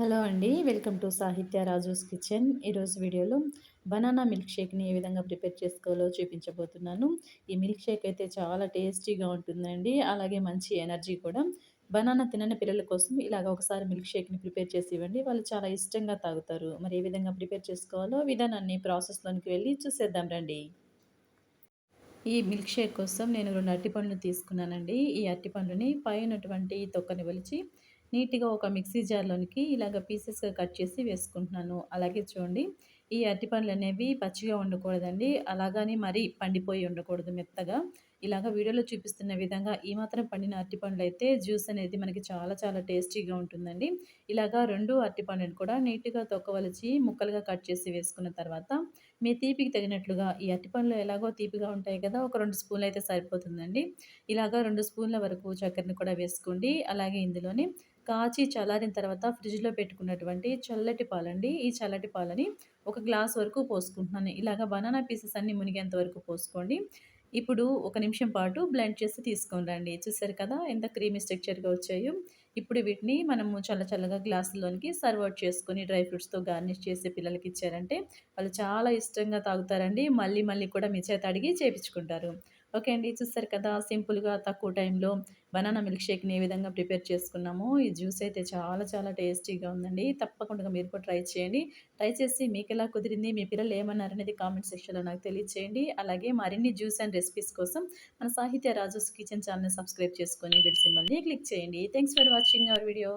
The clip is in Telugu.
హలో అండి వెల్కమ్ టు సాహిత్య రాజూస్ కిచెన్. ఈరోజు వీడియోలో బనానా మిల్క్ షేక్ని ఏ విధంగా ప్రిపేర్ చేసుకోవాలో చూపించబోతున్నాను. ఈ మిల్క్ షేక్ అయితే చాలా టేస్టీగా ఉంటుందండి. అలాగే మంచి ఎనర్జీ కూడా. బనానా తినని పిల్లల కోసం ఇలాగ ఒకసారి మిల్క్ షేక్ని ప్రిపేర్ చేసి ఇవ్వండి. వాళ్ళు చాలా ఇష్టంగా తాగుతారు. మరి ఏ విధంగా ప్రిపేర్ చేసుకోవాలో విధానాన్ని ప్రాసెస్లోనికి వెళ్ళి చూసేద్దాం రండి. ఈ మిల్క్ షేక్ కోసం నేను రెండు అరటిపండ్లు తీసుకున్నానండి. ఈ అరటిపండుని పైనటువంటి తొక్కని ఒలిచి నీట్గా ఒక మిక్సీ జార్లోనికి ఇలాగ పీసెస్గా కట్ చేసి వేసుకుంటున్నాను. అలాగే చూడండి ఈ అరటిపండ్లు అనేవి పచ్చిగా ఉండకూడదండి అలాగని మరీ పండిపోయి ఉండకూడదు మెత్తగా. ఇలాగ వీడియోలో చూపిస్తున్న విధంగా ఈ మాత్రం పండిన అరటిపండ్లు అయితే జ్యూస్ అనేది మనకి చాలా చాలా టేస్టీగా ఉంటుందండి. ఇలాగా రెండు అరటిపండుని కూడా నీట్గా తొక్కవలిచి ముక్కలుగా కట్ చేసి వేసుకున్న తర్వాత మీ తీపికి తగినట్లుగా ఈ అరటిపండ్లు ఎలాగో తీపిగా ఉంటాయి కదా ఒక రెండు స్పూన్లు అయితే సరిపోతుందండి. ఇలాగా రెండు స్పూన్ల వరకు చక్కెరని కూడా వేసుకోండి. అలాగే ఇందులోనే కాచి చల్లారిన తర్వాత ఫ్రిడ్జ్లో పెట్టుకున్నటువంటి చల్లటి పాలండి. ఈ చల్లటి పాలని ఒక గ్లాస్ వరకు పోసుకుంటున్నాను. ఇలాగ బనానా పీసెస్ అన్నీ మునిగేంత వరకు పోసుకోండి. ఇప్పుడు ఒక నిమిషం పాటు బ్లెండ్ చేసి తీసుకొని రండి. చూసారు కదా ఎంత క్రీమీ స్ట్రక్చర్గా వచ్చాయో. ఇప్పుడు వీటిని మనము చల్ల చల్లగా గ్లాసులోనికి సర్వ్ అవుట్ చేసుకొని డ్రై ఫ్రూట్స్తో గార్నిష్ చేసి పిల్లలకి ఇచ్చారంటే వాళ్ళు చాలా ఇష్టంగా తాగుతారండి. మళ్ళీ మళ్ళీ కూడా మీ చేత అడిగి చేపించుకుంటారు. ఓకే అండి. చూస్తారు కదా సింపుల్గా తక్కువ టైంలో బనానా మిల్క్ షేక్ని ఏ విధంగా ప్రిపేర్ చేసుకున్నామో ఈ జ్యూస్ అయితే చాలా చాలా టేస్టీగా ఉందండి. తప్పకుండా మీరు కూడా ట్రై చేయండి. ట్రై చేసి మీకు ఎలా కుదిరింది మీ పిల్లలు ఏమన్నారు అనేది కామెంట్ సెక్షన్లో నాకు తెలియచేయండి. అలాగే మరిన్ని జ్యూస్ అండ్ రెసిపీస్ కోసం మన సాహిత్య రాజోస్ కిచెన్ ఛానల్ని సబ్స్క్రైబ్ చేసుకొని బెల్ సింబల్ని క్లిక్ చేయండి. Thanks for watching our video.